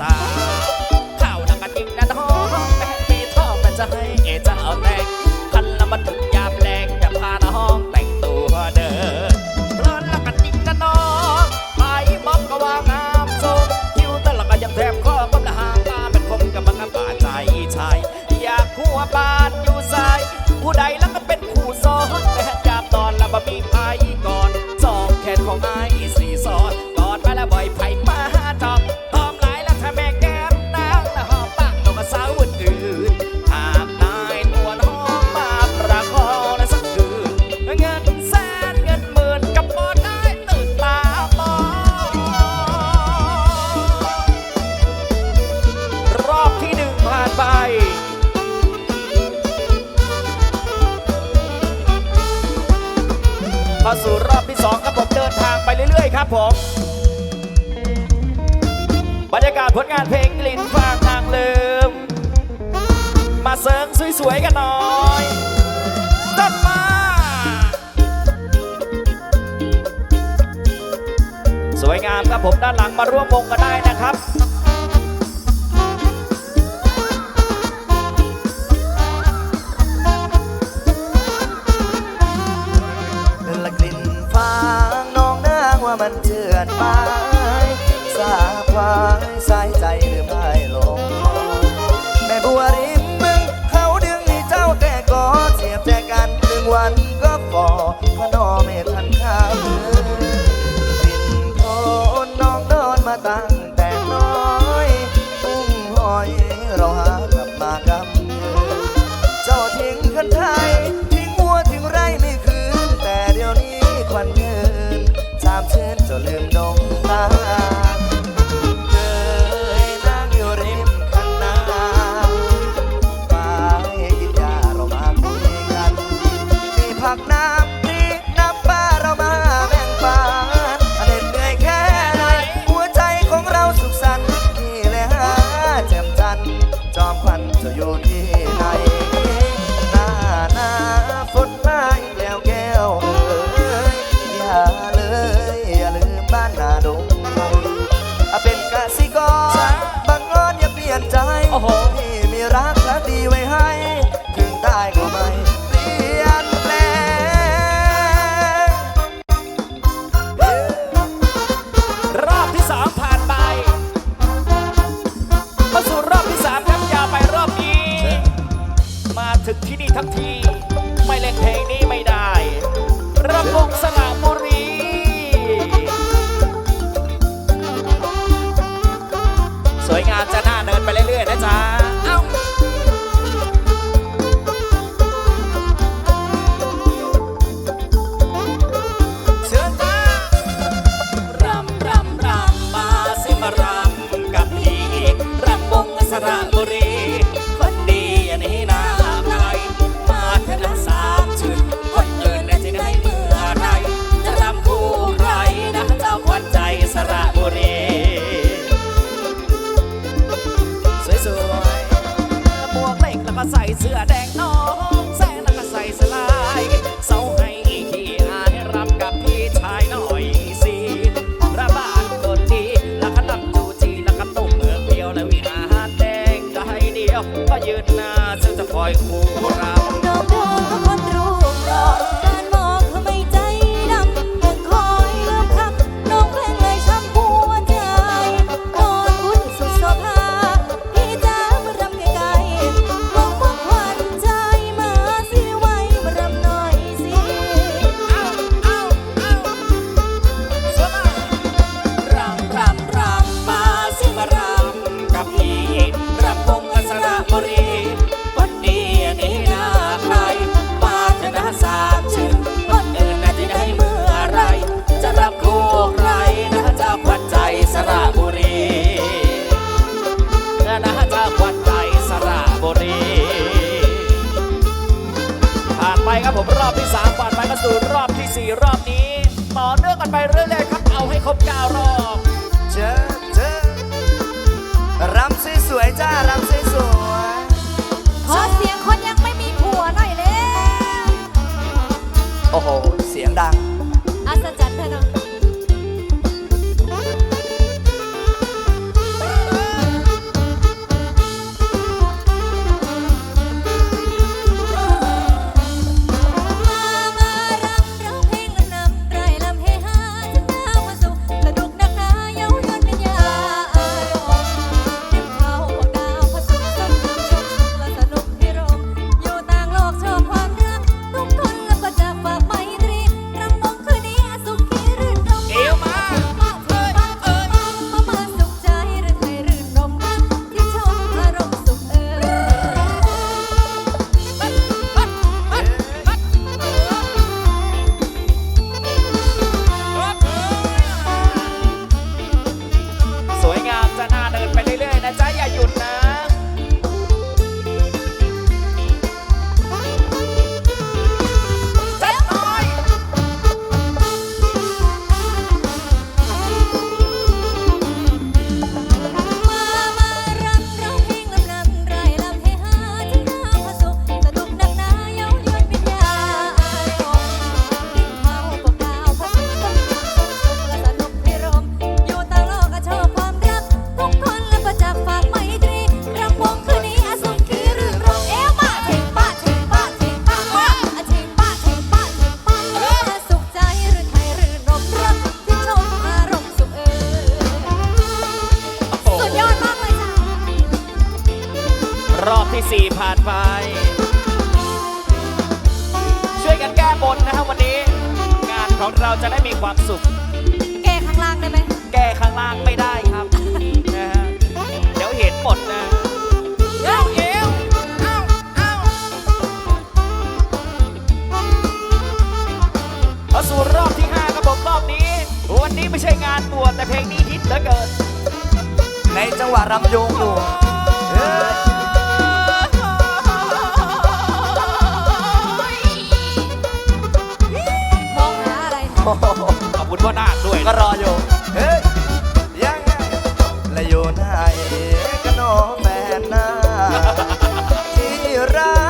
passar. าสู่รอบที่สองครับผมเดินทางไปเรื่อยๆครับผมบรรยากาศผลงานเพลงกลิ่นฟางทางลืม มาเสริงสวยๆกันหน่อยตัดมาสวยงามครับผมด้านหลังมาร่วมวงกันได้นะครับ อนไม้สาควายสายใจหรือไม่ลง แม่บัวริมมึง เขาดึงให้เจ้าแต่ก็เสียบแต่กันหนึ่งวันก็ฟอพนอไม่ทันข้าวดินโทนน้องดอนมาตา กันไปเรื่อยๆครับ เอาให้ครบเก้ารอบเจอเจอรำสวยๆจ้ารำสวยขอเสียงคนยังไม่มีผัวหน่อยเลยโอ้โห เสียงดังอัศจรรย์เธอเนาะ นนี้ไม่ใช่งานบวชแต่เพลงนี้ฮิตเหลือเกิน ในจังหวะรำโยงหลวงมองหาอะไรขอบคุณพ่อนาด้วยก็รออยู่และอยู่ไนก็นองแม่นาที่รัก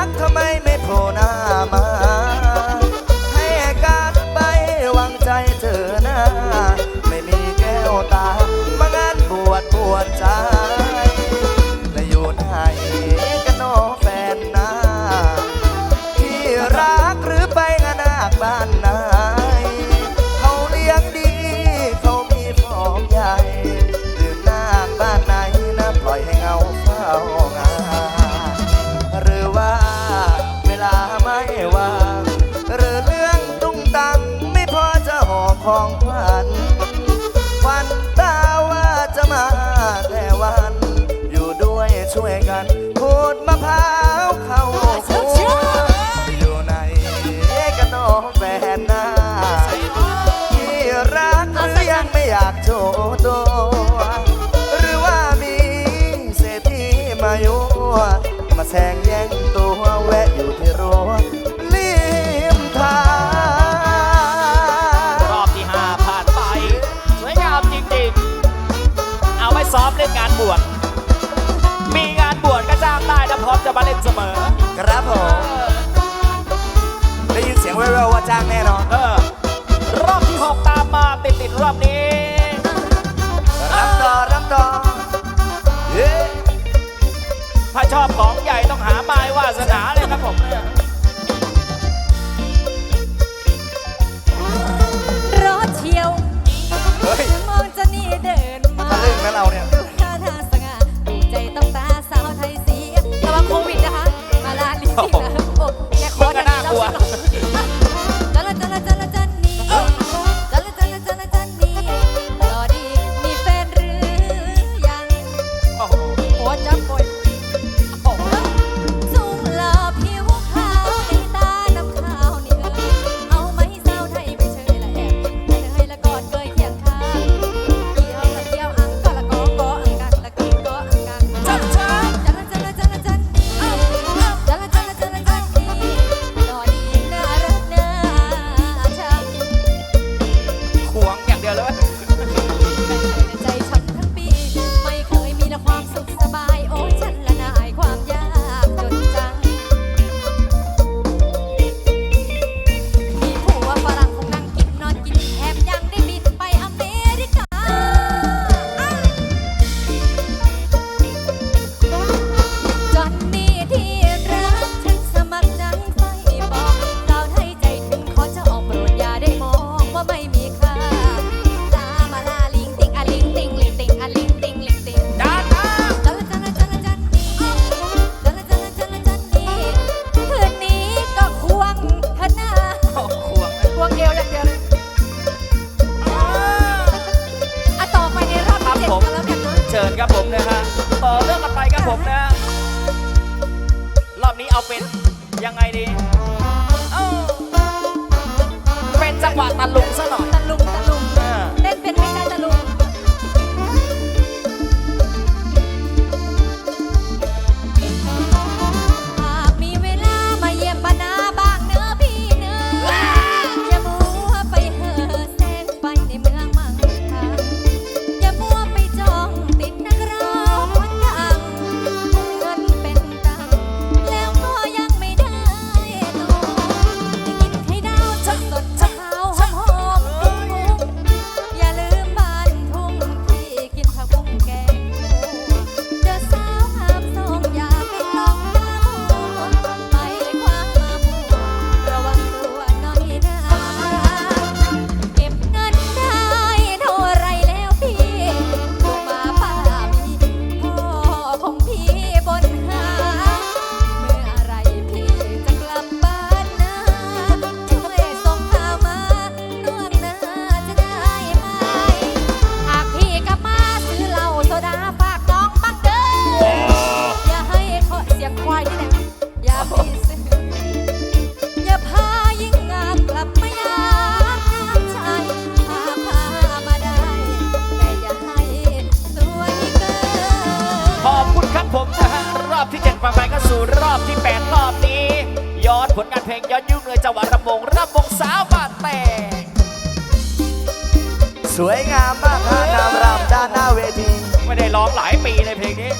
ราว่าจ้างแน่นอน เออรอบที่หกตามมาติดติดรอบนี้ รับต่อรับต่อเอ๊ะถ้าชอบของใหญ่ต้องหาไม้วาสนาเลยครับผมเนี่ยรถเชียวมองจะหนี่เดินมา ทะลึ่งม่เราเนี่ย ดูท่าทาสง่าดูใจต้องตาสาวไทยสีระวังโควิดนะคะ มาลาลิโอ้โหแกขอมึน่ากลัว นะ รอบนี้เอาเป็นยังไงดี เอ้เป็นจังหวะตะลุงซะหน่อ ผลงานเพลงย้อนยุคเลยจังหวัดระมงระมงสาวบ้านแตงสวยงามมากท่นางรำด้านหน้าเวที ไม่ได้ร้องหลายปีเลยเพลงนี้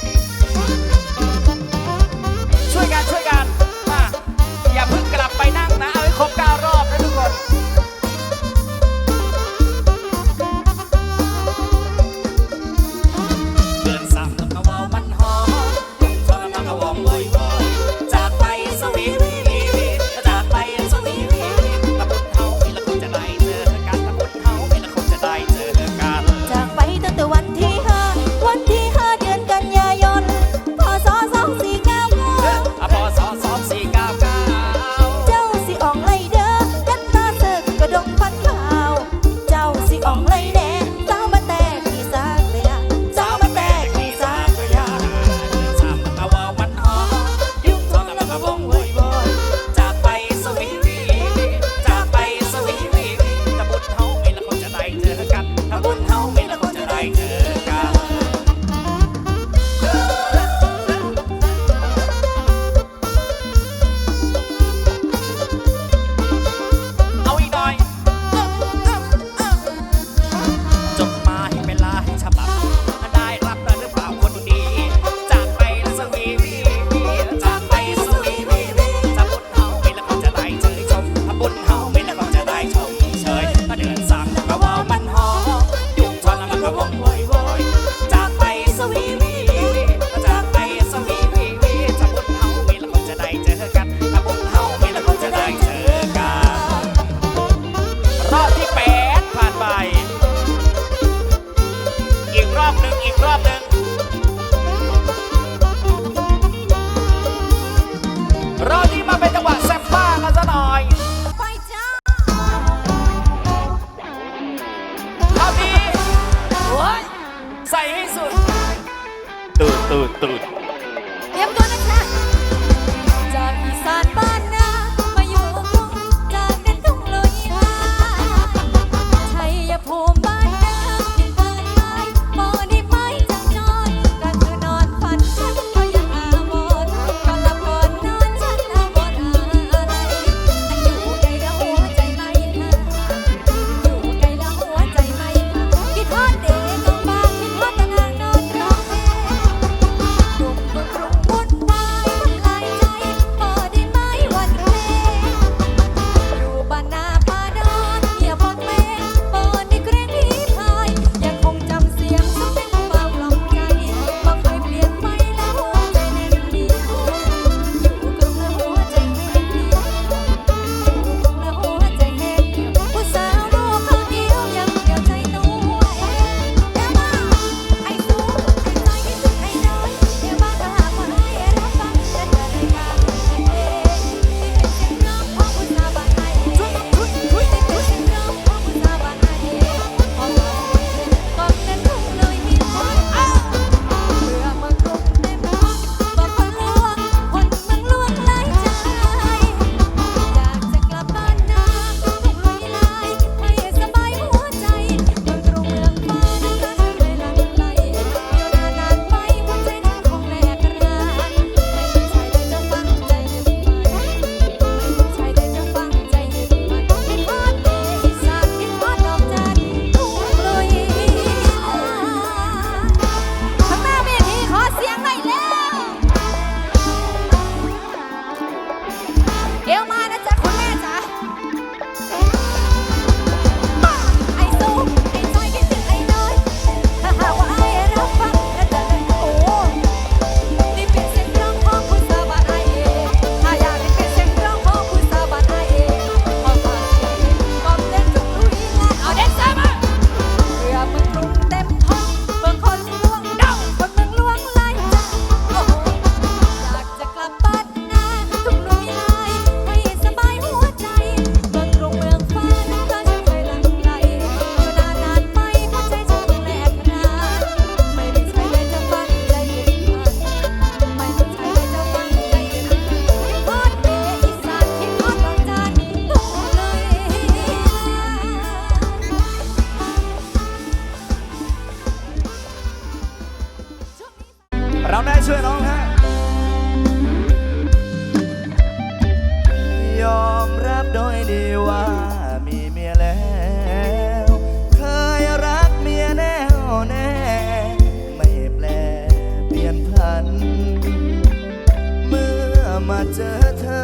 าเจอเธอ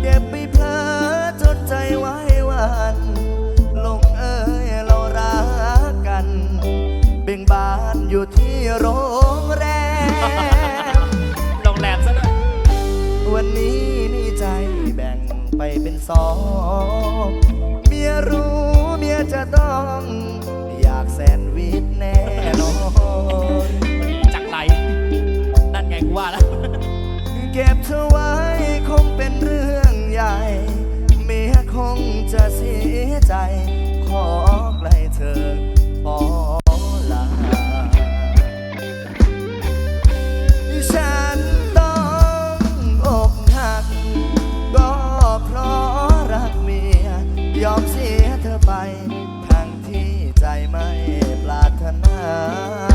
เก็บไปเพ้อจนใจไว้วันลงเอ่ยเรารักกัน เบ่งบานอยู่ที่โรงแรม โรงแรมซะหน่อยวันนี้นี่ใจแบ่งไปเป็นสองเมียรู้ เธอไปทางที่ใจไม่ปรารถนา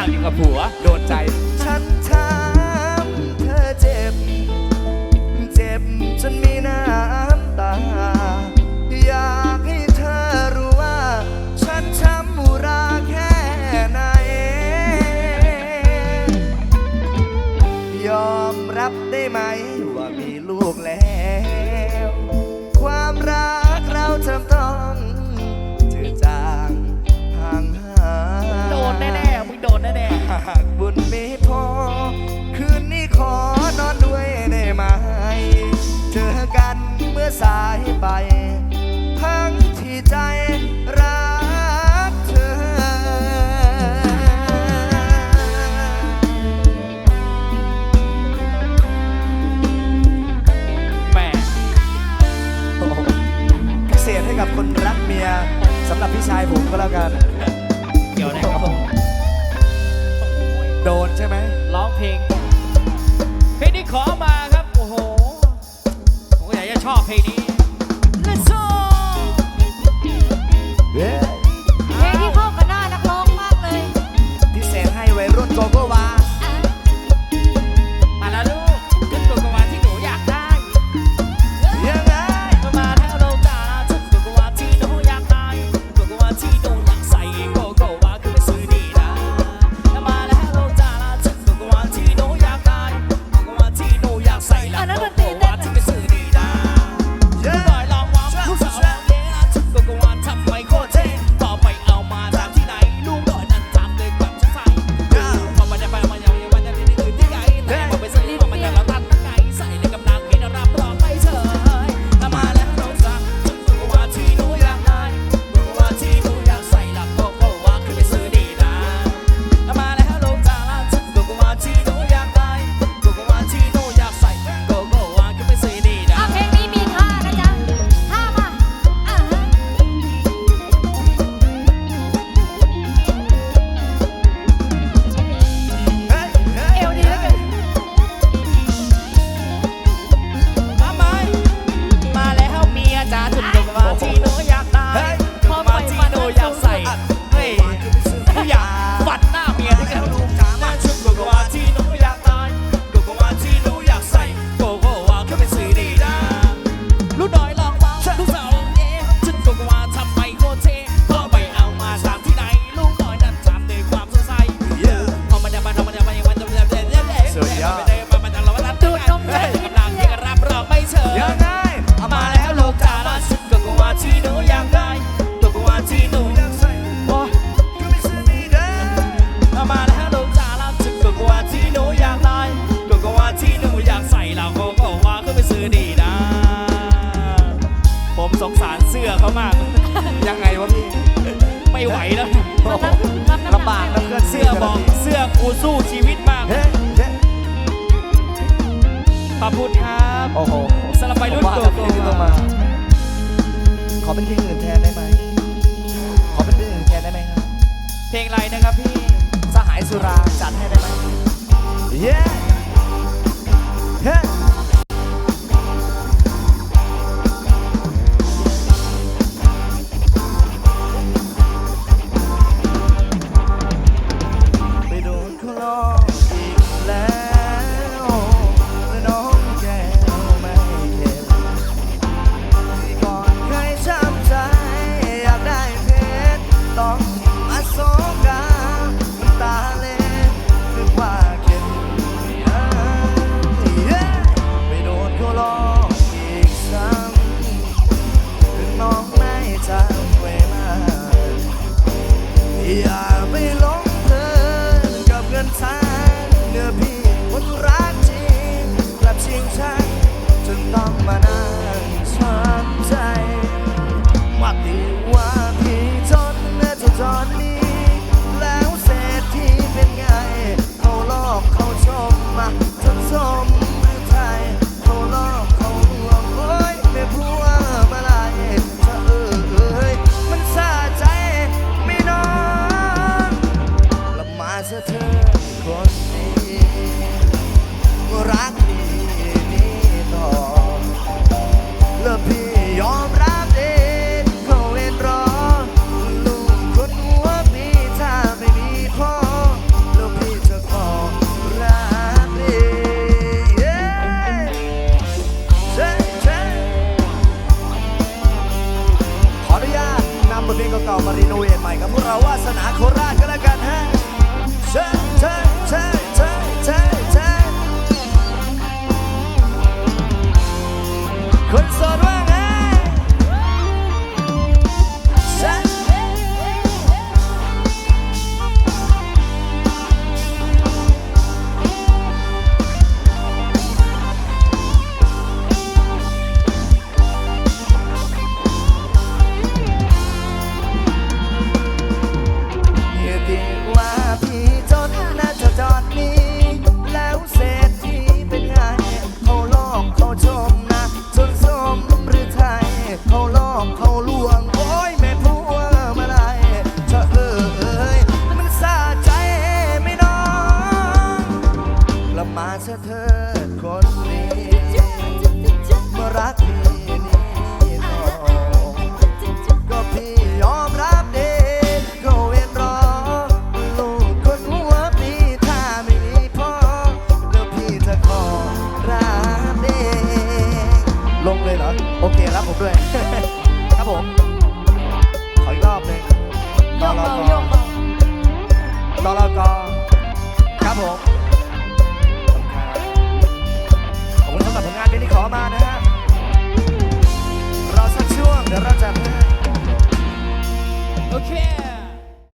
นั่งอยู่กับผัว โดนใจายผมก็แล้วกัน เกี่ยวอะไครับผมโดนใช่ไหม ร้องเพลง เพลงที่ขอมาครับ โอ้โห ผมก็อยากจะชอบเพลงนี้